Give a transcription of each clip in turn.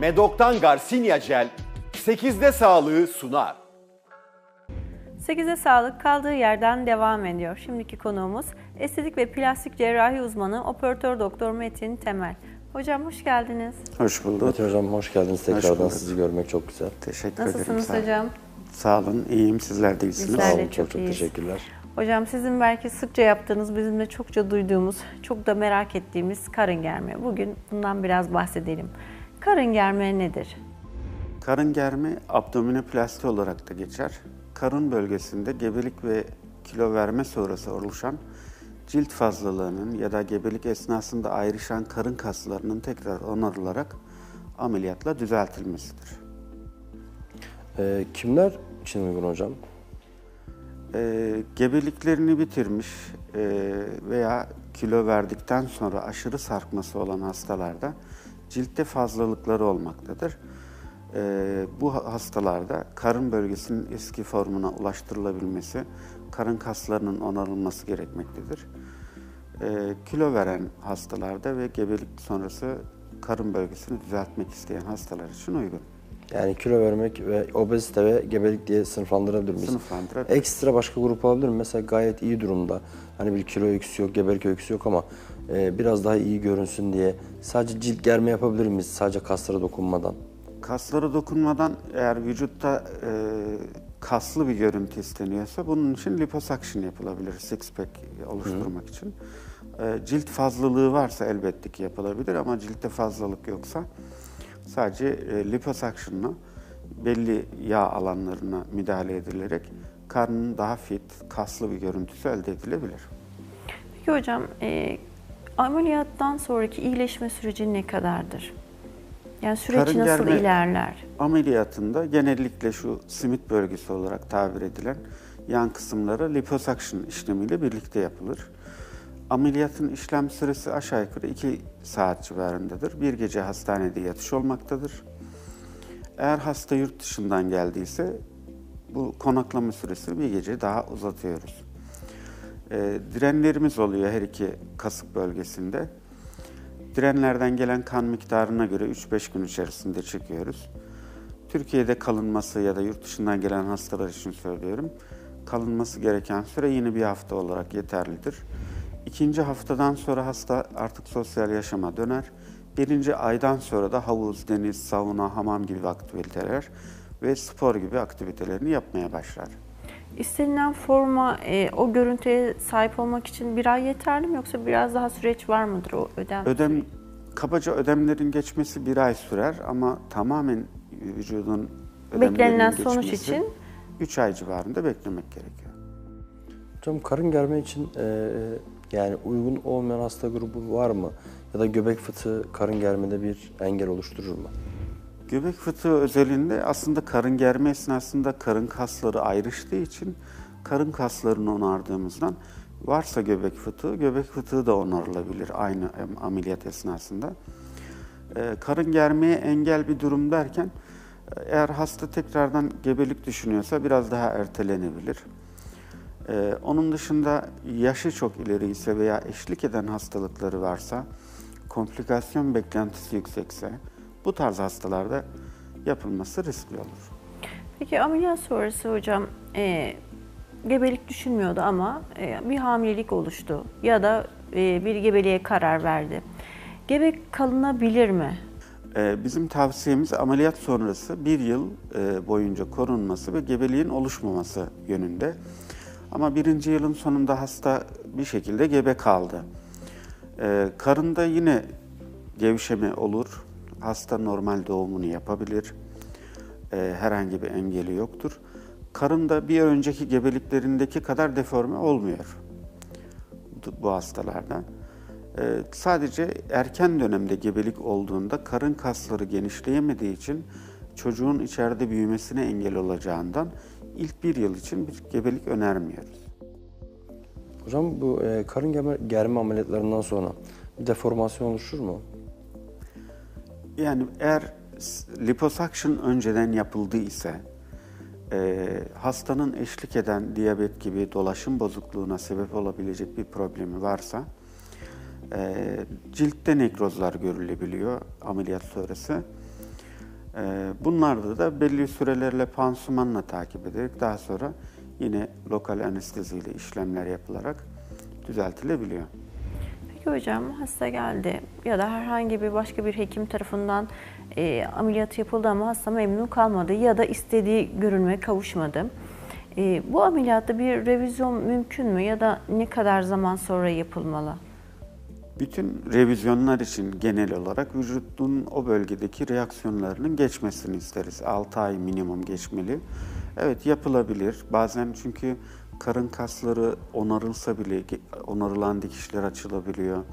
Medok'tan Garcinia Gel 8'de sağlığı sunar. 8'e sağlık kaldığı yerden devam ediyor. Şimdiki konuğumuz estetik ve plastik cerrahi uzmanı operatör doktor Metin Temel. Hocam hoş geldiniz. Hoş bulduk. Metin Hocam hoş geldiniz. Tekrardan bulduk. sizi görmek çok güzel. Teşekkür ederim. Nasılsınız Sağ olun. hocam? Sağ olun. İyiyim. Sizler de iyisiniz. Bizler Sağ olun, çok çok çok teşekkürler. Hocam sizin belki sıkça yaptığınız, bizim de çokça duyduğumuz, çok da merak ettiğimiz karın germe. Bugün bundan biraz bahsedelim. Karın germe nedir? Karın germe abdominoplasti olarak da geçer. Karın bölgesinde gebelik ve kilo verme sonrası oluşan cilt fazlalığının ya da gebelik esnasında ayrışan karın kaslarının tekrar onarılarak ameliyatla düzeltilmesidir. Ee, kimler için uygun hocam? Ee, gebeliklerini bitirmiş e, veya kilo verdikten sonra aşırı sarkması olan hastalarda ciltte fazlalıkları olmaktadır. Ee, bu ha- hastalarda karın bölgesinin eski formuna ulaştırılabilmesi, karın kaslarının onarılması gerekmektedir. Ee, kilo veren hastalarda ve gebelik sonrası karın bölgesini düzeltmek isteyen hastalar için uygun. Yani kilo vermek ve obezite ve gebelik diye sınıflandırabilir miyiz? Sınıflandırabilir. Ekstra başka grup olabilir mi? Mesela gayet iyi durumda. Hani bir kilo öyküsü yok, gebelik öyküsü yok ama e, biraz daha iyi görünsün diye sadece cilt germe yapabilir miyiz? Sadece kaslara dokunmadan. Kaslara dokunmadan eğer vücutta e, kaslı bir görüntü isteniyorsa bunun için liposuction yapılabilir six pack oluşturmak için. E, cilt fazlalığı varsa elbette ki yapılabilir ama ciltte fazlalık yoksa sadece e, liposuction'la belli yağ alanlarına müdahale edilerek karnın daha fit, kaslı bir görüntüsü elde edilebilir. Peki hocam, e, ameliyattan sonraki iyileşme süreci ne kadardır? Yani süreç Karın nasıl germe- ilerler? Ameliyatında genellikle şu simit bölgesi olarak tabir edilen yan kısımlara liposuction işlemiyle birlikte yapılır. Ameliyatın işlem süresi aşağı yukarı 2 saat civarındadır. Bir gece hastanede yatış olmaktadır. Eğer hasta yurt dışından geldiyse bu konaklama süresini bir gece daha uzatıyoruz. Ee, direnlerimiz oluyor her iki kasık bölgesinde. Direnlerden gelen kan miktarına göre 3-5 gün içerisinde çekiyoruz. Türkiye'de kalınması ya da yurt dışından gelen hastalar için söylüyorum. Kalınması gereken süre yine bir hafta olarak yeterlidir. İkinci haftadan sonra hasta artık sosyal yaşama döner. Birinci aydan sonra da havuz, deniz, sauna, hamam gibi aktiviteler ve spor gibi aktivitelerini yapmaya başlar. İstenilen forma, e, o görüntüye sahip olmak için bir ay yeterli mi yoksa biraz daha süreç var mıdır o ödem? Ödem kabaca ödemlerin geçmesi bir ay sürer ama tamamen vücudun ödemlerinin Beklenilen sonuç geçmesi için? 3 ay civarında beklemek gerekiyor. Hocam karın germe için e, yani uygun olmayan hasta grubu var mı? Ya da göbek fıtığı karın germede bir engel oluşturur mu? Göbek fıtığı özelinde aslında karın germe esnasında karın kasları ayrıştığı için karın kaslarını onardığımızdan varsa göbek fıtığı, göbek fıtığı da onarılabilir aynı ameliyat esnasında. Ee, karın germeye engel bir durum derken e, eğer hasta tekrardan gebelik düşünüyorsa biraz daha ertelenebilir. Ee, onun dışında yaşı çok ileri ise veya eşlik eden hastalıkları varsa, komplikasyon beklentisi yüksekse bu tarz hastalarda yapılması riskli olur. Peki ameliyat sonrası hocam e, gebelik düşünmüyordu ama e, bir hamilelik oluştu ya da e, bir gebeliğe karar verdi. Gebe kalınabilir mi? Ee, bizim tavsiyemiz ameliyat sonrası bir yıl e, boyunca korunması ve gebeliğin oluşmaması yönünde. Ama birinci yılın sonunda hasta bir şekilde gebe kaldı. Ee, karında yine gevşeme olur. Hasta normal doğumunu yapabilir. Ee, herhangi bir engeli yoktur. Karında bir önceki gebeliklerindeki kadar deforme olmuyor bu hastalarda. Ee, sadece erken dönemde gebelik olduğunda karın kasları genişleyemediği için çocuğun içeride büyümesine engel olacağından ilk bir yıl için bir gebelik önermiyoruz. Hocam bu e, karın germe, germe ameliyatlarından sonra bir deformasyon oluşur mu? Yani eğer liposuction önceden yapıldı ise e, hastanın eşlik eden diyabet gibi dolaşım bozukluğuna sebep olabilecek bir problemi varsa e, ciltte nekrozlar görülebiliyor ameliyat sonrası. Ee, Bunlarda da belli sürelerle pansumanla takip ederek daha sonra yine lokal anesteziyle işlemler yapılarak düzeltilebiliyor. Peki hocam hasta geldi ya da herhangi bir başka bir hekim tarafından e, ameliyat yapıldı ama hasta memnun kalmadı ya da istediği görünme kavuşmadı. E, bu ameliyatta bir revizyon mümkün mü ya da ne kadar zaman sonra yapılmalı? Bütün revizyonlar için genel olarak vücudun o bölgedeki reaksiyonlarının geçmesini isteriz. 6 ay minimum geçmeli. Evet yapılabilir. Bazen çünkü karın kasları onarılsa bile onarılan dikişler açılabiliyor.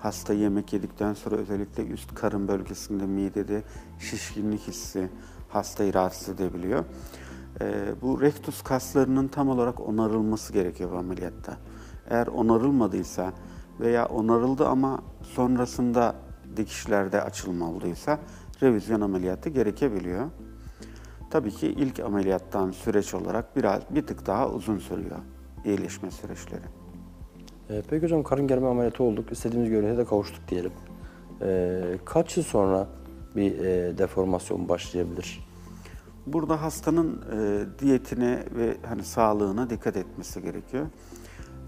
Hasta yemek yedikten sonra özellikle üst karın bölgesinde midede şişkinlik hissi hastayı rahatsız edebiliyor. Ee, bu rektus kaslarının tam olarak onarılması gerekiyor bu ameliyatta. Eğer onarılmadıysa veya onarıldı ama sonrasında dikişlerde açılma olduysa revizyon ameliyatı gerekebiliyor. Tabii ki ilk ameliyattan süreç olarak biraz bir tık daha uzun sürüyor iyileşme süreçleri. Ee, peki hocam karın germe ameliyatı olduk. istediğimiz görüntüye de kavuştuk diyelim. Ee, kaç yıl sonra bir e, deformasyon başlayabilir? Burada hastanın e, diyetine ve hani sağlığına dikkat etmesi gerekiyor.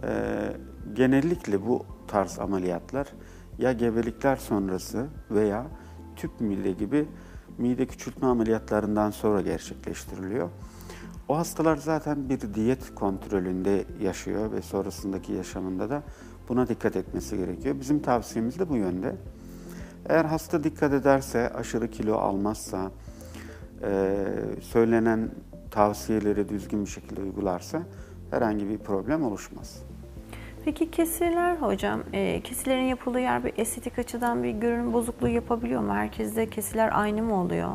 E, genellikle bu tarz ameliyatlar ya gebelikler sonrası veya tüp mide gibi mide küçültme ameliyatlarından sonra gerçekleştiriliyor. O hastalar zaten bir diyet kontrolünde yaşıyor ve sonrasındaki yaşamında da buna dikkat etmesi gerekiyor. Bizim tavsiyemiz de bu yönde. Eğer hasta dikkat ederse, aşırı kilo almazsa, e, söylenen tavsiyeleri düzgün bir şekilde uygularsa herhangi bir problem oluşmaz. Peki kesiler hocam, e, kesilerin yapıldığı yer bir estetik açıdan bir görünüm bozukluğu yapabiliyor mu? Herkeste kesiler aynı mı oluyor?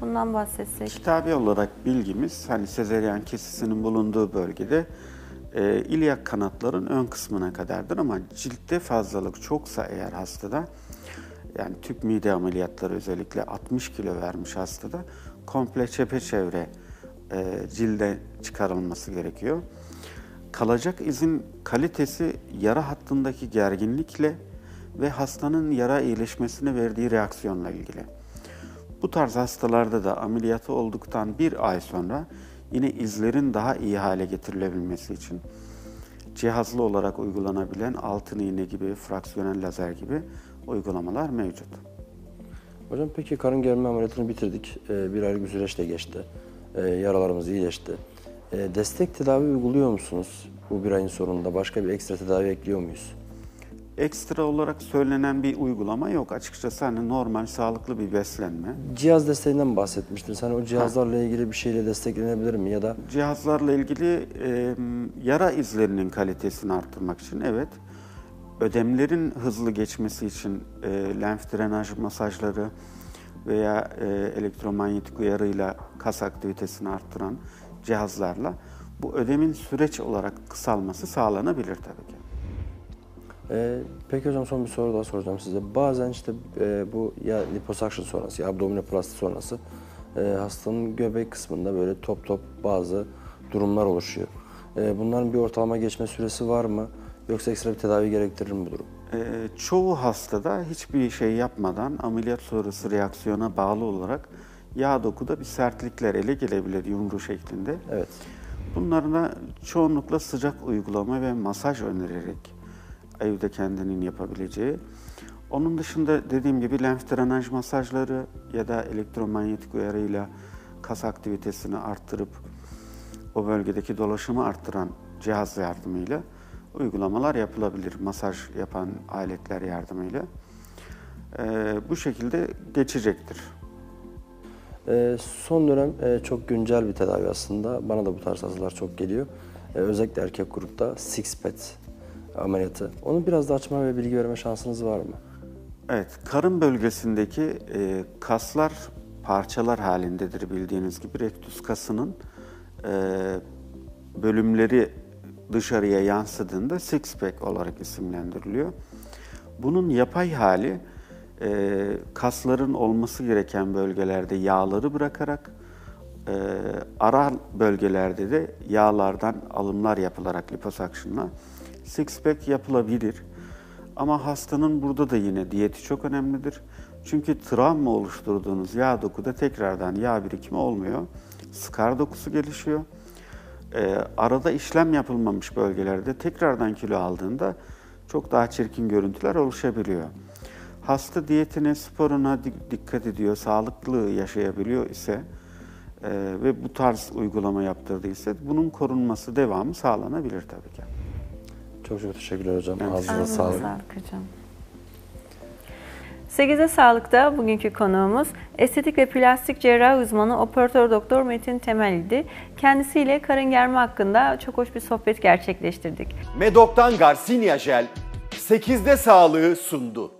Bundan bahsetsek. Kitabi olarak bilgimiz hani sezeryan kesisinin bulunduğu bölgede e, ilyak kanatların ön kısmına kadardır ama ciltte fazlalık çoksa eğer hastada yani tüp mide ameliyatları özellikle 60 kilo vermiş hastada komple çepeçevre e, cilde çıkarılması gerekiyor. Kalacak izin kalitesi yara hattındaki gerginlikle ve hastanın yara iyileşmesine verdiği reaksiyonla ilgili. Bu tarz hastalarda da ameliyatı olduktan bir ay sonra yine izlerin daha iyi hale getirilebilmesi için cihazlı olarak uygulanabilen altın iğne gibi, fraksiyonel lazer gibi uygulamalar mevcut. Hocam peki karın germe ameliyatını bitirdik. Ee, bir aylık bir süreç geçti. Ee, yaralarımız iyileşti. Ee, destek tedavi uyguluyor musunuz? Bu bir ayın sonunda başka bir ekstra tedavi ekliyor muyuz? Ekstra olarak söylenen bir uygulama yok. Açıkçası hani normal, sağlıklı bir beslenme. Cihaz desteğinden bahsetmiştin. Sen o cihazlarla ilgili bir şeyle desteklenebilir mi? Ya da Cihazlarla ilgili e, yara izlerinin kalitesini arttırmak için evet. Ödemlerin hızlı geçmesi için e, lenf drenaj masajları veya e, elektromanyetik uyarıyla kas aktivitesini arttıran cihazlarla bu ödemin süreç olarak kısalması sağlanabilir tabii ki. Ee, peki hocam son bir soru daha soracağım size. Bazen işte e, bu ya liposuction sonrası ya abdominoplasti sonrası e, hastanın göbek kısmında böyle top top bazı durumlar oluşuyor. E, bunların bir ortalama geçme süresi var mı? Yoksa ekstra bir tedavi gerektirir mi bu durum? Ee, çoğu hastada hiçbir şey yapmadan ameliyat sonrası reaksiyona bağlı olarak yağ dokuda bir sertlikler ele gelebilir yumru şeklinde. Evet. Bunların da çoğunlukla sıcak uygulama ve masaj önererek evde kendinin yapabileceği. Onun dışında dediğim gibi lenf drenaj masajları ya da elektromanyetik uyarıyla kas aktivitesini arttırıp o bölgedeki dolaşımı arttıran cihaz yardımıyla uygulamalar yapılabilir. Masaj yapan aletler yardımıyla. Ee, bu şekilde geçecektir. E, son dönem e, çok güncel bir tedavi aslında. Bana da bu tarz hastalar çok geliyor. E, özellikle erkek grupta six pet ameliyatı. Onu biraz da açma ve bilgi verme şansınız var mı? Evet, karın bölgesindeki e, kaslar parçalar halindedir bildiğiniz gibi. Rektus kasının e, bölümleri dışarıya yansıdığında six pack olarak isimlendiriliyor. Bunun yapay hali e, kasların olması gereken bölgelerde yağları bırakarak e, ara bölgelerde de yağlardan alımlar yapılarak liposuction'la six pack yapılabilir. Ama hastanın burada da yine diyeti çok önemlidir. Çünkü travma oluşturduğunuz yağ dokuda tekrardan yağ birikimi olmuyor. Skar dokusu gelişiyor. Ee, arada işlem yapılmamış bölgelerde tekrardan kilo aldığında çok daha çirkin görüntüler oluşabiliyor. Hasta diyetine, sporuna di- dikkat ediyor, sağlıklı yaşayabiliyor ise e, ve bu tarz uygulama yaptırdıysa bunun korunması, devamı sağlanabilir tabii ki. Çok çok teşekkürler hocam. Evet. Ağzınıza sağlık. sağlık hocam. 8'e Sağlık'ta bugünkü konuğumuz estetik ve plastik cerrahi uzmanı operatör doktor Metin Temel idi. Kendisiyle karın germe hakkında çok hoş bir sohbet gerçekleştirdik. Medok'tan Garcinia Jel 8'de sağlığı sundu.